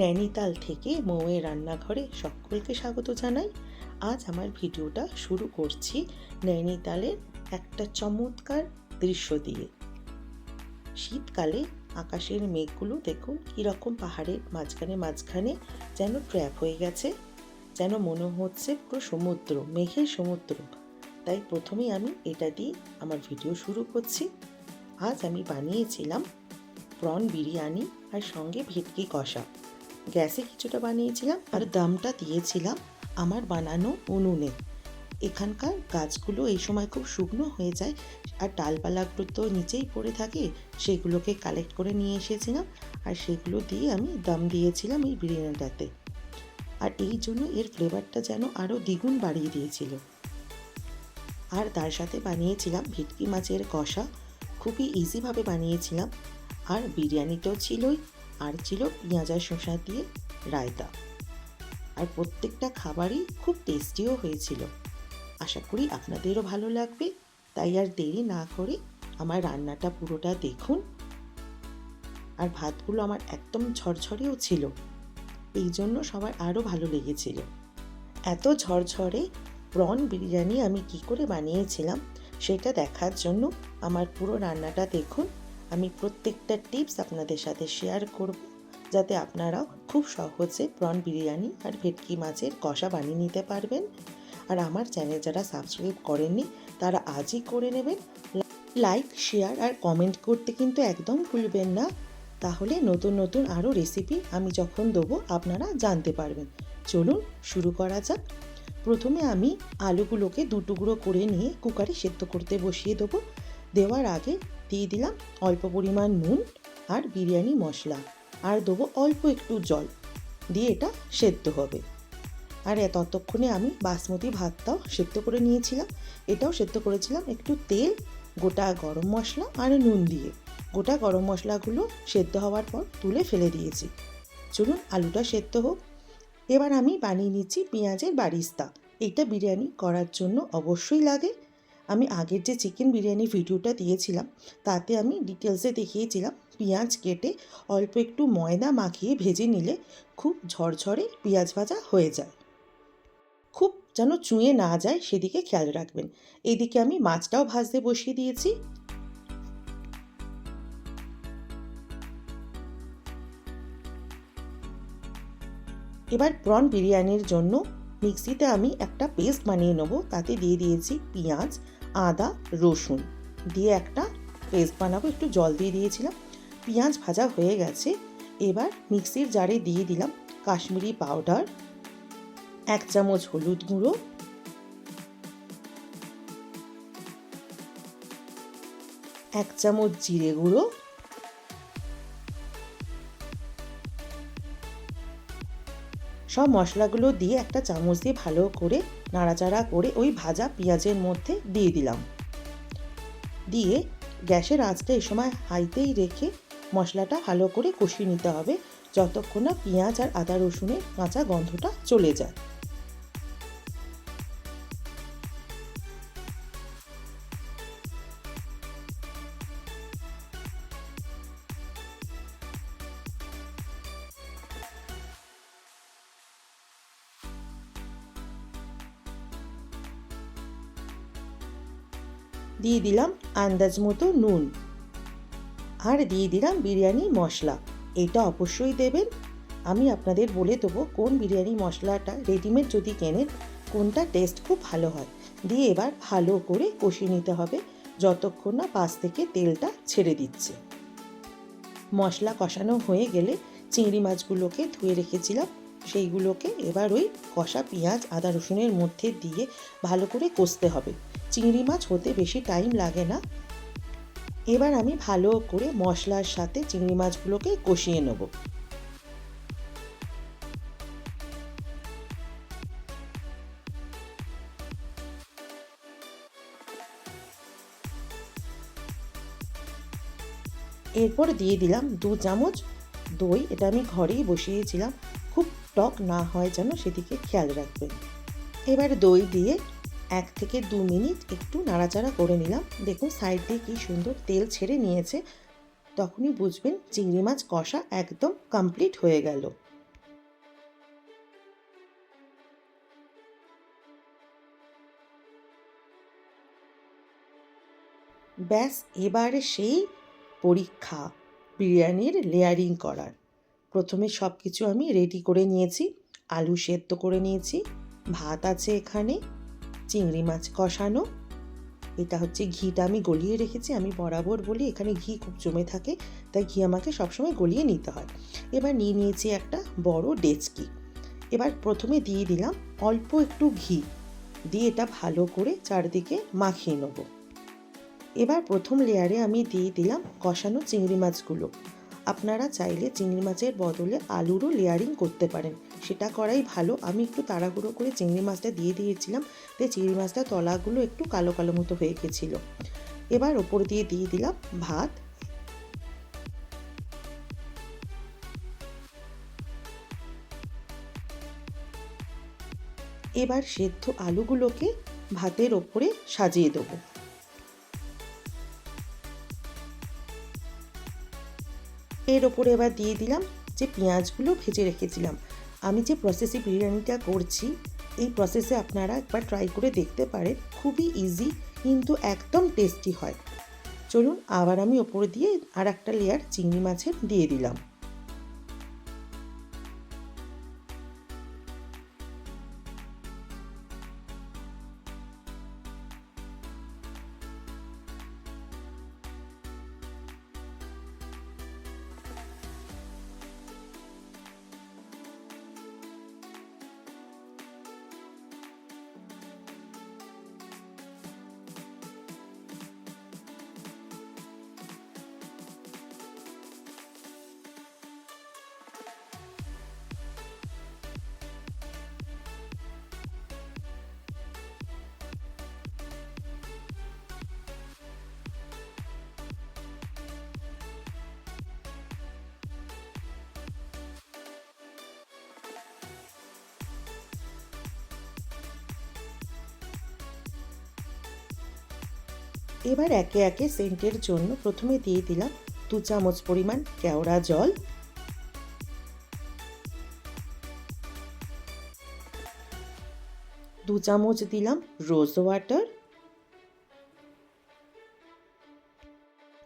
নৈনিতাল থেকে মৌয়ের রান্নাঘরে সকলকে স্বাগত জানাই। আজ আমার ভিডিওটা শুরু করছি নৈনিতালের একটা চমৎকার দৃশ্য দিয়ে। শীতকালে আকাশের মেঘগুলো দেখুন কীরকম পাহাড়ের মাঝখানে মাঝখানে যেন ট্র্যাপ হয়ে গেছে, যেন মনে হচ্ছে পুরো সমুদ্র, মেঘের সমুদ্র। তাই প্রথমেই আমি এটা দিয়ে আমার ভিডিও শুরু করছি। আজ আমি বানিয়েছিলাম প্রন বিরিয়ানি আর সঙ্গে ভেটকি কষা। গ্যাসে কিছুটা বানিয়েছিলাম আর দামটা দিয়েছিলাম আমার বানানো উনুনে। এখানকার গাছগুলো এই সময় খুব শুকনো হয়ে যায় আর ডালপালাগুলো তো নিচেই পড়ে থাকে, সেগুলোকে কালেক্ট করে নিয়ে এসেছিলাম আর সেগুলো দিয়ে আমি দম দিয়েছিলাম এই বিরিয়ানিটাতে। আর এই জন্য এর ফ্লেভারটা যেন আরও দ্বিগুণ বাড়িয়ে দিয়েছিল। আর তার সাথে বানিয়েছিলাম ভেটকি মাছের কষা, খুবই ইজিভাবে বানিয়েছিলাম। আর বিরিয়ানিটাও ছিলই আর ছিল পেঁয়াজ আর শসা দিয়ে রায়তা। আর প্রত্যেকটা খাবারই খুব টেস্টিও হয়েছিল। আশা করি আপনাদেরও ভালো লাগবে। তাই আর দেরি না করে আমার রান্নাটা পুরোটা দেখুন। আর ভাতগুলো আমার একদম ঝরঝরেও ছিল। এই জন্য সবার আরও ভালো লেগেছিল। এত ঝরঝরে প্রন বিরিয়ানি আমি কি করে বানিয়েছিলাম, সেটা দেখার জন্য আমার পুরো রান্নাটা দেখুন। আমি প্রত্যেকটা টিপস আপনাদের সাথে শেয়ার করব যাতে আপনারাও খুব সহজে প্রন বিরিয়ানি আর ভেটকি মাছের কষা বানিয়ে নিতে পারবেন। আর আমার চ্যানেল যারা সাবস্ক্রাইব করেননি, তারা আজই করে নেবেন। লাইক শেয়ার আর কমেন্ট করতে কিন্তু একদম ভুলবেন না। তাহলে নতুন নতুন আরও রেসিপি আমি যখন দেবো, আপনারা জানতে পারবেন। চলুন শুরু করা যাক। প্রথমে আমি আলুগুলোকে দু টুকরো করে নিয়ে কুকারে সেদ্ধ করতে বসিয়ে দেবো। দেওয়ার আগে দিয়ে দিলাম অল্প পরিমাণ নুন আর বিরিয়ানি মশলা। আর দেবো অল্প একটু জল। দিয়ে এটা সেদ্ধ হবে। আর ততক্ষণে আমি বাসমতি ভাতটাও সেদ্ধ করে নিয়েছিলাম। এটাও সেদ্ধ করেছিলাম একটু তেল, গোটা গরম মশলা আর নুন দিয়ে। গোটা গরম মশলাগুলো সেদ্ধ হওয়ার পর তুলে ফেলে দিয়েছি। চলুন আলুটা সেদ্ধ হোক। এবার আমি বানিয়ে নিচ্ছি পেঁয়াজের বারিস্তা। এটা বিরিয়ানি করার জন্য অবশ্যই লাগে। আমি আগের যে চিকেন বিরিয়ানি ভিডিওটা দিয়েছিলাম, তাতে আমি ডিটেলসে দেখিয়েছিলাম, পেঁয়াজ কেটে অল্প একটু ময়দা মাখিয়ে ভেজে নিলে খুব ঝরঝরে পেঁয়াজ ভাজা হয়ে যায়। খুব যেন চুঁয়ে না যায়, সেদিকে খেয়াল রাখবেন। এদিকে আমি মাছটাও ভাজতে বসিয়ে দিয়েছি। এবার প্রন বিরিয়ানির জন্য মিক্সিতে আমি একটা পেস্ট বানিয়ে নেব। তাতে দিয়ে দিয়েছি পেঁয়াজ, আদা, রসুন। দিয়ে একটা পেস্ট বানাবো, একটু জল দিয়ে দিয়েছিলাম। পেঁয়াজ ভাজা হয়ে গেছে। এবার মিক্সির জারে দিয়ে দিলাম কাশ্মীরি পাউডার, এক চামচ হলুদ গুঁড়ো। এক চামচ জিরে গুঁড়ো। সব মশলাগুলো দিয়ে একটা চামচ দিয়ে ভালো করে নাড়াচাড়া করে ওই ভাজা পেঁয়াজের মধ্যে দিয়ে দিলাম। দিয়ে গ্যাসের আঁচটা এই সময় হাইতেই রেখে মশলাটা ভালো করে কষিয়ে নিতে হবে, যতক্ষণ না পেঁয়াজ আর আদা রসুনের কাঁচা গন্ধটা চলে যায়। দিয়ে দিলাম আন্দাজ মতো নুন। আর দিয়ে দিলাম বিরিয়ানি মশলা। এটা অবশ্যই দেবেন। আমি আপনাদের বলে দেবো কোন বিরিয়ানি মশলাটা রেডিমেড যদি কেনেন, কোনটা টেস্ট খুব ভালো হয়। দিয়ে এবার ভালো করে কষিয়ে নিতে হবে যতক্ষণ না পাশ থেকে তেলটা ছেড়ে দিচ্ছে। মশলা কষানো হয়ে গেলে চিংড়ি মাছগুলোকে ধুয়ে রেখেছিলাম। সেইগুলোকে এবার ওই কষা পেঁয়াজ, আদা রসুনের মধ্যে দিয়ে ভালো করে কষতে হবে। চিংড়ি মাছ হতে বেশি টাইম লাগে না। এবার আমি ভালো করে মশলার সাথে চিংড়ি মাছগুলোকে কষিয়ে নেব। এরপর দিয়ে দিলাম দু চামচ দই। এটা আমি ঘরেই বসিয়েছিলাম। খুব টক না হয় যেন সেদিকে খেয়াল রাখবেন। এবার দই দিয়ে এক থেকে দু মিনিট একটু নাড়াচাড়া করে নিলাম। দেখুন সাইড দিয়ে কী সুন্দর তেল ছেড়ে নিয়েছে। তখনই বুঝবেন চিংড়ি মাছ কষা একদম কমপ্লিট হয়ে গেল। ব্যাস, এবারে সেই পরীক্ষা, বিরিয়ানির লেয়ারিং করার। প্রথমে সব কিছু আমি রেডি করে নিয়েছি, আলু সেদ্ধ করে নিয়েছি, ভাত আছে এখানে। চিংড়ি মাছ কষানো। এটা হচ্ছে ঘিটা আমি গলিয়ে রেখেছি, আমি বরাবর বলি এখানে ঘি খুব জমে থাকে, তাই ঘি আমাকে সবসময় গলিয়ে নিতে হয়। এবার নিয়ে নিয়েছি একটা বড় ডেচকি। এবার প্রথমে দিয়ে দিলাম অল্প একটু ঘি, দিয়ে এটা ভালো করে চারদিকে মাখিয়ে নেব। এবার প্রথম লেয়ারে আমি দিয়ে দিলাম কষানো চিংড়ি মাছগুলো। আপনারা চাইলে চিংড়ি মাছের বদলে আলুরও লেয়ারিং করতে পারেন। সেটা করাই ভালো। আমি একটু তাড়াহুড়ো করে চিংড়ি মাছটা দিয়ে দিয়েছিলাম। তাই চিংড়ি মাছটা তলাগুলো একটু কালো কালো মতো হয়ে গেছিল। এবার ওপর দিয়ে দিয়ে দিলাম ভাত। এবার সেদ্ধ আলুগুলোকে ভাতের ওপরে সাজিয়ে দেবো। এর ওপরে এবার দিয়ে দিলাম যে পেঁয়াজগুলো ভেজে রেখেছিলাম। আমি যে প্রসেসে বিরিয়ানিটা করছি, এই প্রসেসে আপনারা একবার ট্রাই করে দেখতে পারেন। খুবই ইজি কিন্তু একদম টেস্টি হয়। চলুন, আবার আমি ওপরে দিয়ে আর একটা লেয়ার চিংড়ি মাছের দিয়ে দিলাম। এবার একে একে সেন্টের জন্য প্রথমে দিয়ে দিলাম দু চামচ পরিমাণ কেওড়া জল। দু চামচ দিলাম রোজ ওয়াটার।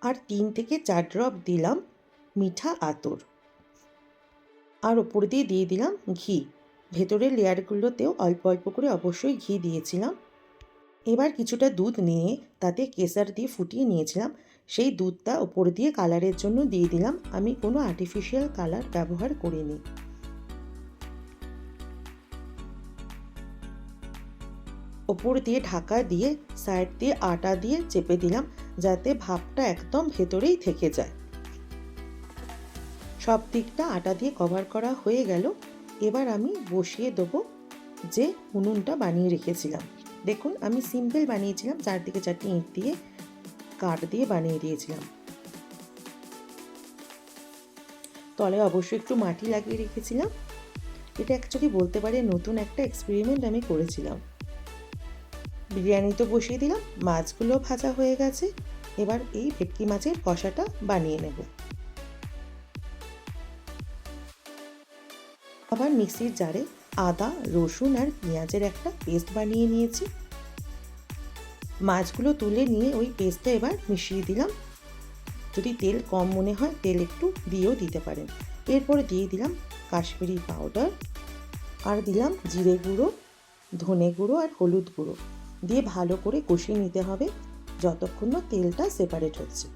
আর তিন থেকে চার ড্রপ দিলাম মিঠা আতর। আর ওপর দিয়ে দিয়ে দিলাম ঘি। ভেতরের লেয়ারগুলোতেও অল্প অল্প করে অবশ্যই ঘি দিয়েছিলাম। এবার কিছুটা দুধ নিয়ে তাতে কেসার দিয়ে ফুটিয়ে নিয়েছিলাম। সেই দুধটা ওপর দিয়ে কালারের জন্য দিয়ে দিলাম। আমি কোনো আর্টিফিশিয়াল কালার ব্যবহার করিনি। ওপর দিয়ে ঢাকা দিয়ে সাইড দিয়ে আটা দিয়ে চেপে দিলাম যাতে ভাপটা একদম ভেতরেই থেকে যায়। সব দিকটা আটা দিয়ে কভার করা হয়ে গেল। এবার আমি বসিয়ে দেবো যে উনুনটা বানিয়ে রেখেছিলাম। দেখুন, আমি সিম্পল বানিয়েছিলাম, চারদিকে চারটি ইঁট দিয়ে, কাঠ দিয়ে বানিয়ে দিয়েছিলাম। তলায় অবশ্যই একটু মাটি লাগিয়ে রেখেছিলাম। এটা অ্যাকচুয়ালি বলতে পারে নতুন একটা এক্সপেরিমেন্ট আমি করেছিলাম। বিরিয়ানি তো বসিয়ে দিলাম, মাছগুলো ভাজা হয়ে গেছে। এবার এই ভেটকি মাছের কষাটা বানিয়ে নেব। আবার মিক্সির জারে আদা, রসুন আর পেঁয়াজের একটা পেস্ট বানিয়ে নিয়েছি। মাছগুলো তুলে নিয়ে ওই পেস্টটা এবার মিশিয়ে দিলাম। যদি তেল কম মনে হয়, তেল একটু দিয়েও দিতে পারেন। এরপরে দিয়ে দিলাম কাশ্মীরি পাউডার আর দিলাম জিরে গুঁড়ো, ধনে গুঁড়ো আর হলুদ গুঁড়ো। দিয়ে ভালো করে কষিয়ে নিতে হবে, যতক্ষণ না তেলটা সেপারেট হচ্ছে।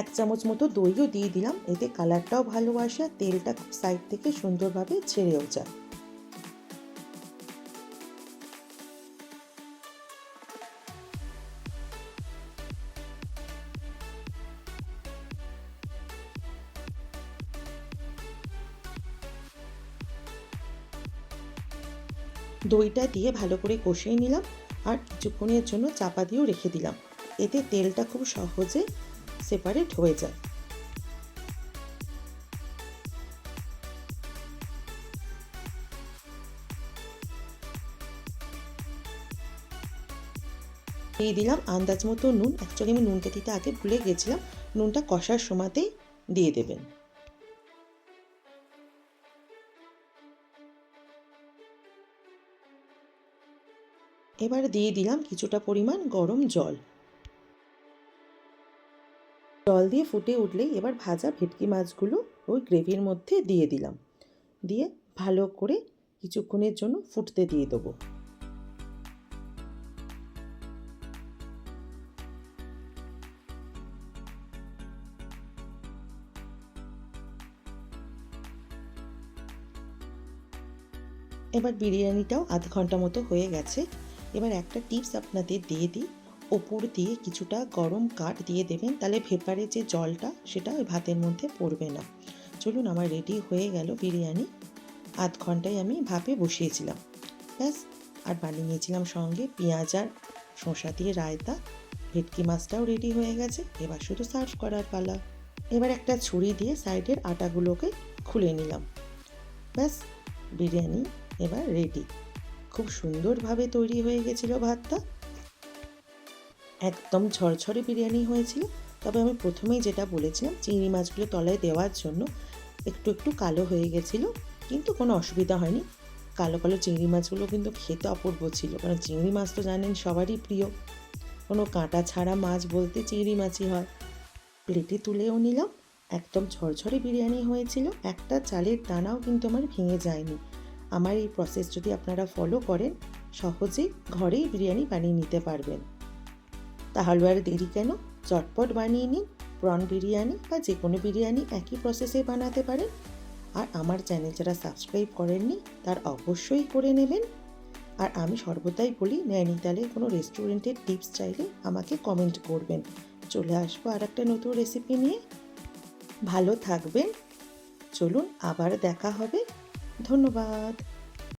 এক চামচ মতো দইও দিয়ে দিলাম। এতে কালারটাও ভালো আসে আর তেলটা সাইড থেকে সুন্দরভাবে ছেড়েও যায়। দইটা দিয়ে ভালো করে কষিয়ে নিলাম আর কিছুক্ষণের জন্য চাপা দিয়েও রেখে দিলাম। এতে তেলটা খুব সহজে সেপারেট হয়ে যায়। দিয়ে দিলাম আন্দাজ মতো নুন। অ্যাকচুয়ালি আমি নুনটা দিতে আগে ভুলে গেছিলাম। নুনটা কষার সময়তেই দিয়ে দেবেন। এবার দিয়ে দিলাম কিছুটা পরিমাণ গরম জল। জল দিয়ে ফুটে উঠলেই এবার ভাজা ভেটকি মাছগুলো ওই গ্রেভির মধ্যে দিয়ে দিলাম। দিয়ে ভালো করে কিছুক্ষণের জন্য ফুটতে দিয়ে দেবো। এবার বিরিয়ানিটাও আধ ঘণ্টা মতো হয়ে গেছে। এবার একটা টিপস আপনাদের দিয়ে দিই। ওপর দিয়ে কিছুটা গরম কাঠ দিয়ে দেবেন, তাহলে ভেপারে যে জলটা, সেটা ওই ভাতের মধ্যে পড়বে না। চলুন, আমার রেডি হয়ে গেল বিরিয়ানি। আধ ঘন্টায় আমি ভাপে বসিয়েছিলাম। ব্যাস, আর বানিয়ে নিয়েছিলাম সঙ্গে পেঁয়াজ আর শসা দিয়ে রায়তা। ভেটকি মাছটাও রেডি হয়ে গেছে, এবার শুধু সার্ভ করার পালা। এবার একটা ছুরি দিয়ে সাইডের আটাগুলোকে খুলে নিলাম। ব্যাস, বিরিয়ানি এবার রেডি খুব সুন্দরভাবে তৈরি হয়ে গেছিল ভাতটা। একদম ঝরঝরে বিরিয়ানি হয়েছিল। তবে আমি প্রথমেই যেটা বলেছিলাম, চিংড়ি মাছগুলো তলায় দেওয়ার জন্য একটু একটু কালো হয়ে গেছিল, কিন্তু কোনো অসুবিধা হয়নি। কালো কালো চিংড়ি মাছগুলো কিন্তু খেতে অপূর্ব ছিল। কারণ চিংড়ি মাছ তো জানেন সবারই প্রিয়। কোনো কাঁটা ছাড়া মাছ বলতে চিংড়ি মাছই হয়। প্লেটে তুলেও নিলাম, একদম ঝরঝরে বিরিয়ানি হয়েছিল। একটা চালের দানাও কিন্তু আমার ভেঙে যায়নি। আমার এই প্রসেস যদি আপনারা ফলো করেন, সহজেই ঘরেই বিরিয়ানি বানিয়ে নিতে পারবেন। তাহলে আর দেরি কেন? চটপট বানিয়ে নিন। প্রন বিরিয়ানি বা যে কোনো বিরিয়ানি একই প্রসেসে বানাতে পারেন। আর আমার চ্যানেল যারা সাবস্ক্রাইব করেননি, তার অবশ্যই করে নেবেন। আর আমি সর্বদাই বলি, নৈনিতালে কোনো রেস্টুরেন্টের টিপস চাইলে আমাকে কমেন্ট করবেন। চলে আসব আর একটা নতুন রেসিপি নিয়ে। ভালো থাকবেন। চলুন আবার দেখা হবে। ধন্যবাদ।